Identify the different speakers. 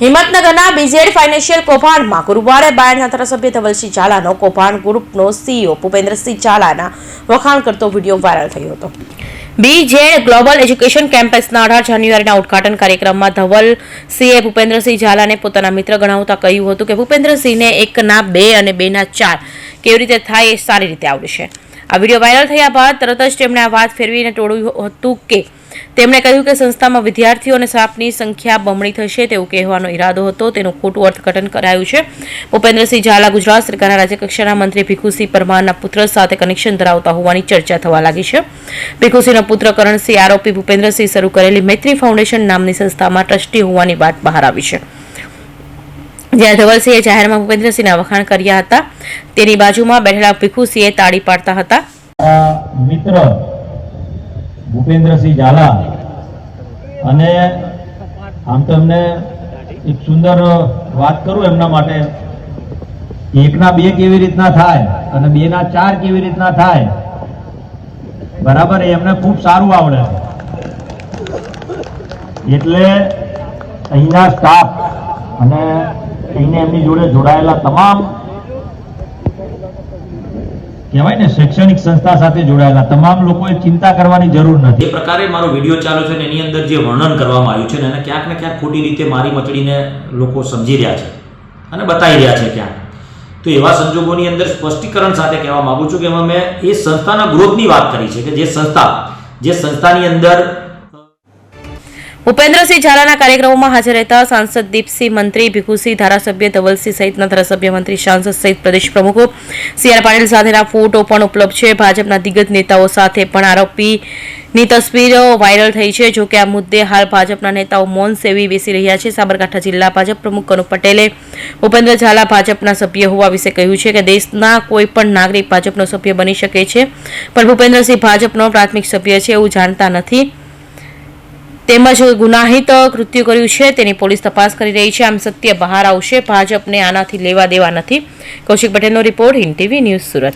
Speaker 1: હિંમતનગરના BZ financial કૌભાંડમાં ગુરુવારે બાયડના ધારાસભ્ય ધવલસિંહ ઝાલાનો કૌભાંડ ગ્રુપનો સીઈઓ ભૂપેન્દ્રસિંહ ઝાલાના વખાણ કરતો વીડિયો વાયરલ થયો હતો. બીજેડ ગ્લોબલ એજ્યુકેશન કેમ્પસના અઢાર જાન્યુઆરીના ઉદઘાટન કાર્યક્રમમાં ધવલ સિંહે ભૂપેન્દ્રસિંહ ઝાલાને પોતાના મિત્ર ગણાવતા કહ્યું હતું કે ભૂપેન્દ્રસિંહને એકના બે અને બેના ચાર કેવી રીતે થાય એ સારી રીતે આવડશે. આ વીડિયો વાયરલ થયા બાદ તરત જ તેમણે આ વાત ફેરવીને ટોળ્યું હતું કે તેમણે કહ્યું કે સંસ્થામાં વિદ્યાર્થીઓ અને સ્ટાફની સંખ્યા બમણી થશે તેવું કહેવાનો ઈરાદો હતો. તેનું ખોટું અર્થઘટન કરાયું છે. ભૂપેન્દ્રસિંહ ઝાલા ગુજરાત સરકારના રાજ્યકક્ષાના મંત્રી ભીખુસિંહ પરમારના પુત્ર સાથે કનેક્શન ધરાવતા હોવાની ચર્ચા થવા લાગી છે. ભીખુસિંહનો પુત્ર કરણસિંહ આરોપી ભૂપેન્દ્રસિંહ શરૂ કરેલી મૈત્રી ફાઉન્ડેશન નામની સંસ્થામાં ટ્રસ્ટી હોવાની વાત બહાર આવી છે. જ્યારે ધવલસિંહે જાહેરમાં ભૂપેન્દ્રસિંહના વખાણ કર્યા હતા, તેની બાજુમાં બેઠેલા ભીખુસિંહે તાળી પાડતા હતા.
Speaker 2: મિત્ર ભૂપેન્દ્રસિંહ ઝાલા. અને આમ તો એમને એક સુંદર વાત કરું એમના માટે. એકના બે કેવી રીતના થાય અને બે ના ચાર કેવી રીતના થાય. બરાબર એમને ખૂબ સારું આવડે. એટલે અહીંના સ્ટાફ અને અહીંને એમની જોડે જોડાયેલા તમામ કહેવાય ને, શૈક્ષણિક સંસ્થા સાથે જોડાયેલા. તમામ લોકોએ ચિંતા કરવાની જરૂર નથી.
Speaker 3: જે પ્રકારે મારો વીડિયો ચાલુ છે ને, એની અંદર જે વર્ણન કરવામાં આવ્યું છે ને, એને ક્યાંક ને ક્યાંક ખોટી રીતે મારી મચડીને લોકો સમજી રહ્યા છે અને બતાવી રહ્યા છે ક્યાંક. તો એવા સંજોગોની અંદર સ્પષ્ટીકરણ સાથે કહેવા માગું છું કે એમાં મેં એ સંસ્થાના ગ્રોથની વાત કરી છે કે જે સંસ્થા, જે સંસ્થાની અંદર
Speaker 1: ભૂપેન્દ્રસિંહ ઝાલાના કાર્યક્રમોમાં હાજર રહેતા સાંસદ દીપસિંહ મંત્રી, ભીખુસિંહ ધારાસભ્ય, ધવલસિંહ સહિતના ધારાસભ્ય મંત્રી, સાંસદ સહિત પ્રદેશ પ્રમુખો. સી આર પાટીલ સાથેના ફોટો પણ ઉપલબ્ધ છે. ભાજપના દિગ્ગજ નેતાઓ સાથે પણ આરોપીની તસવીરો વાયરલ થઈ છે. જો કે આ મુદ્દે હાલ ભાજપના નેતાઓ મૌન સેવી બેસી રહ્યા છે. સાબરકાંઠા જિલ્લા ભાજપ પ્રમુખ કનુ પટેલે ભૂપેન્દ્ર ઝાલા ભાજપના સભ્ય હોવા વિશે કહ્યું છે કે દેશના કોઈ પણ નાગરિક ભાજપનો સભ્ય બની શકે છે. પણ ભૂપેન્દ્રસિંહ ભાજપનો પ્રાથમિક સભ્ય છે એવું જાણતા નથી. તેમજ ગુનાહિત કૃત્ય કર્યું છે. તેની પોલીસ તપાસ કરી રહી છે. આમ સત્ય બહાર આવશે. ભાજપને આનાથી લેવા દેવા નથી. કૌશિક પટેલનો report in TV news Surat.